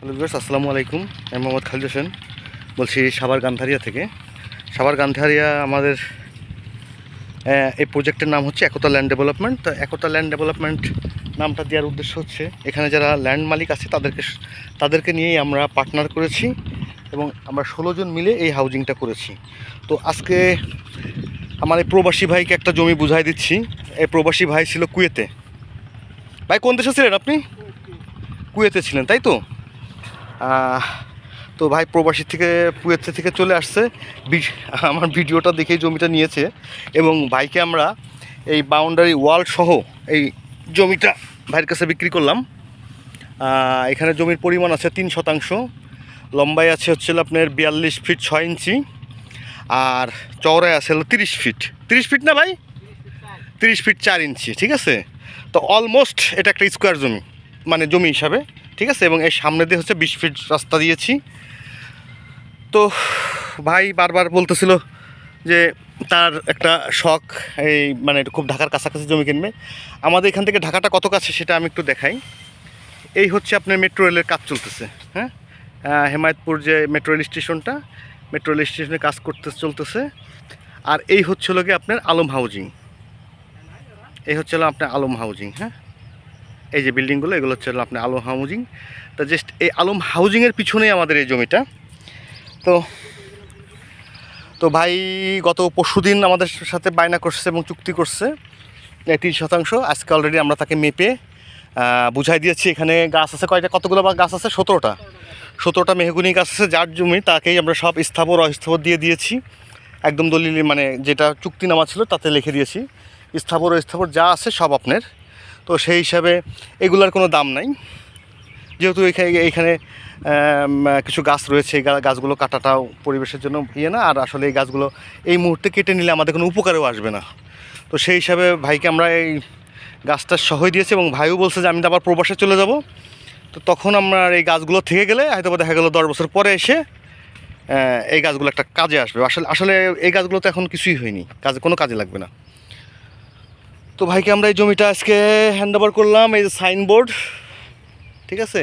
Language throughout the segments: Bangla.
হ্যালো ভিউয়ার্স, আসসালামু আলাইকুম। আমি মোহাম্মদ খালিদ হোসেন। বলছি সাভার গান্ধারিয়া থেকে। সাভার গান্ধারিয়া আমাদের এই প্রজেক্টের নাম হচ্ছে একতা ল্যান্ড ডেভেলপমেন্ট তো একতা ল্যান্ড ডেভেলপমেন্ট নামটা দেওয়ার উদ্দেশ্য হচ্ছে, এখানে যারা ল্যান্ড মালিক আছে তাদেরকে তাদেরকে নিয়েই আমরা পার্টনার করেছি এবং আমরা ষোলো জন মিলে এই হাউজিংটা করেছি। তো আজকে আমার এই প্রবাসী ভাইকে একটা জমি বুঝাই দিচ্ছি। এই প্রবাসী ভাই ছিল কুয়েতে। ভাই, কোন দেশে ছিলেন আপনি? কুয়েতে ছিলেন, তাই তো? তো ভাই প্রবাসী থেকে, কুয়েতে থেকে চলে আসছে। আমার ভিডিওটা দেখেই জমিটা নিয়েছে। এবং ভাইকে আমরা এই বাউন্ডারি ওয়াল সহ এই জমিটা ভাইয়ের কাছে বিক্রি করলাম। এখানে জমির পরিমাণ আছে তিন শতাংশ। লম্বাই আছে হচ্ছে আপনার বিয়াল্লিশ ফিট ছয় ইঞ্চি। আর চওড়ায় আছে হলো তিরিশ ফিট। তিরিশ ফিট না ভাই? তিরিশ ফিট চার ইঞ্চি, ঠিক আছে? তো অলমোস্ট এটা একটা স্কোয়ার জমি মানে জমি হিসাবে। ঠিক আছে? এবং এর সামনে দিয়ে হচ্ছে বিশ ফিট রাস্তা দিয়েছি। তো ভাই বারবার বলতেছিল যে তার একটা শখ, এই মানে খুব ঢাকার কাছাকাছি জমি কিনবে। আমাদের এখান থেকে ঢাকাটা কত কাছে সেটা আমি একটু দেখাই। এই হচ্ছে আপনার মেট্রো রেলের কাজ চলতেছে হ্যাঁ? হেমায়তপুর যে মেট্রো রেল স্টেশনটা মেট্রো রেল স্টেশনে কাজ করতে চলতেছে। আর এই হচ্ছে গিয়ে আপনার আলম হাউজিং এই হচ্ছে আপনার আলম হাউজিং হ্যাঁ? এই যে বিল্ডিংগুলো, এগুলো হচ্ছে আপনার আলম হাউজিং। তো জাস্ট এই আলম হাউজিংয়ের পিছনেই আমাদের এই জমিটা। তো তো ভাই গত পরশু দিন আমাদের সাথে বায়না করছে এবং চুক্তি করছে তিন শতাংশ। আজকে অলরেডি আমরা তাকে মেপে বুঝাই দিয়েছি এখানে গাছ আছে। কয়টা? কতগুলো বা গাছ আছে? সতেরোটা। সতেরোটা মেহগুনি গাছ আছে যার জমি তাকেই আমরা সব স্থাবর, অস্থাবর দিয়ে দিয়েছি। একদম দলিল মানে যেটা চুক্তিনামা ছিল তাতে লিখে দিয়েছি। স্থাবর, অস্থাবর যা আছে সব আপনার। তো সেই হিসাবে এগুলার কোনো দাম নাই। যেহেতু এখানে এখানে কিছু গাছ রয়েছে গাছগুলো কাটাটাও পরিবেশের জন্য ইয়ে না, আর আসলে এই গাছগুলো এই মুহূর্তে কেটে নিলে আমাদের কোনো উপকারেও আসবে না। তো সেই হিসাবে ভাইকে আমরা এই গাছটা সহই দিয়েছি এবং ভাইও বলছে যে আমি আবার প্রবাসে চলে যাব। তো তখন আমরা এই গাছগুলো থেকে গেলে হয়তো দেখা গেলো দশ বছর পরে এসে এই গাছগুলো একটা কাজে আসবে। আসলে আসলে এই গাছগুলো তো এখন কিছুই হয়নি। কাজে, কোনো কাজে লাগবে না। তো ভাইকে আমরা এই জমিটা আজকে হ্যান্ড ওভার করলাম, এই যে সাইনবোর্ড ঠিক আছে?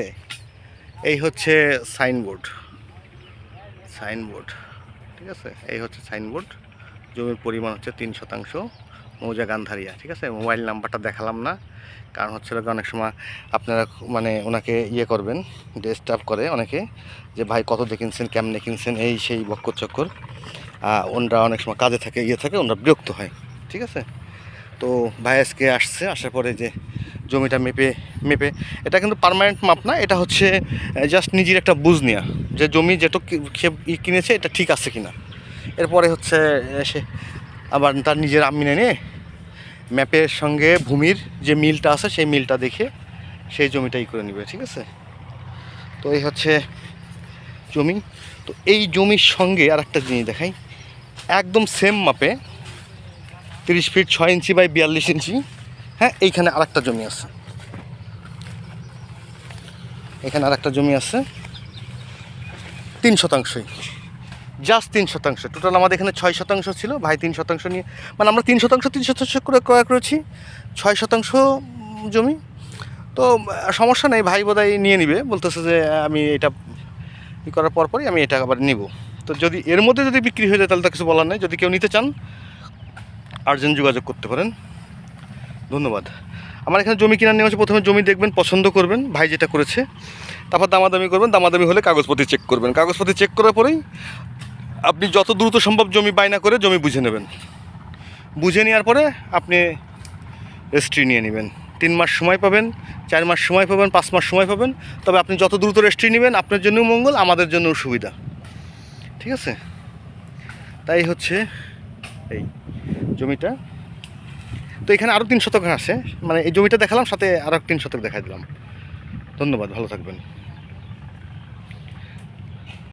এই হচ্ছে সাইনবোর্ড সাইনবোর্ড ঠিক আছে? এই হচ্ছে সাইনবোর্ড জমির পরিমাণ হচ্ছে তিন শতাংশ, মৌজা গান্ধারিয়া, ঠিক আছে? মোবাইল নাম্বারটা দেখালাম না, কারণ হচ্ছে অনেক সময় আপনারা মানে ওনাকে ইয়ে করবেন ডিস্টার্ব করে অনেকে, যে ভাই কত দিয়ে কিনছেন, কেমনে কিনছেন, এই সেই বক্কর চক্কর ওনরা অনেক সময় কাজে থাকে ইয়ে থাকে, ওনরা বিরক্ত হয়, ঠিক আছে? তো ভাই আজকে আসছে, আসার পরে যে জমিটা মেপে মেপে, এটা কিন্তু পার্মানেন্ট মাপ না, এটা হচ্ছে জাস্ট নিজের একটা বুঝ নেওয়া যে জমি যেটা কিনেছে, এটা ঠিক আছে কিনা। এরপরে হচ্ছে সে আবার তার নিজের আমিনে নিয়ে ম্যাপের সঙ্গে ভূমির যে মিলটা আছে, সেই মিলটা দেখে সেই জমিটাই করে নেবে, ঠিক আছে? তো এই হচ্ছে জমি। তো এই জমির সঙ্গে আর একটা জিনিস দেখাই। একদম সেম মাপে তিরিশ ফিট ছয় ইঞ্চি বাই বিয়াল্লিশ ইঞ্চি। হ্যাঁ এইখানে আরেকটা জমি আছে। এখানে আরেকটা জমি আছে। তিন শতাংশই। জাস্ট তিন শতাংশ। টোটাল আমাদের এখানে ছয় শতাংশ ছিল। ভাই, তিন শতাংশ নিয়ে মানে আমরা তিন শতাংশ তিন শতাংশ করে ক্রয় করেছি। ছয় শতাংশ জমি। তো, সমস্যা নেই, ভাই বোধহয় নিয়ে নিবে। বলতেছে যে, আমি এটা ই করার পর পরই আমি এটা আবার নিব। তো যদি এর মধ্যে যদি বিক্রি হয়ে যায়, তাহলে তো কিছু বলার নেই। যদি কেউ নিতে চান আর্জেন্ট যোগাযোগ করতে পারেন। ধন্যবাদ। আমার এখানে জমি কেনার নিয়ম হচ্ছে প্রথমে জমি দেখবেন, পছন্দ করবেন, ভাই যেটা করেছে, তারপর দামাদামি করবেন, দামাদামি হলে কাগজপত্র চেক করবেন। কাগজপত্র চেক করার পরেই আপনি যত দ্রুত সম্ভব জমি বায়না করে জমি বুঝে নেবেন। বুঝে নেওয়ার পরে আপনি রেজিস্ট্রি নিয়ে নেবেন। তিন মাস সময় পাবেন, চার মাস সময় পাবেন, পাঁচ মাস সময় পাবেন। তবে আপনি যত দ্রুত রেজিস্ট্রি নেবেন, আপনার জন্যও মঙ্গল, আমাদের জন্যও সুবিধা। ঠিক আছে? তাই হচ্ছে এই। জমিটা। তো এখানে আরও তিন শতক আছে। মানে এই জমিটা দেখালাম, সাথে আরও তিন শতক দেখাই দিলাম। ধন্যবাদ, ভালো থাকবেন।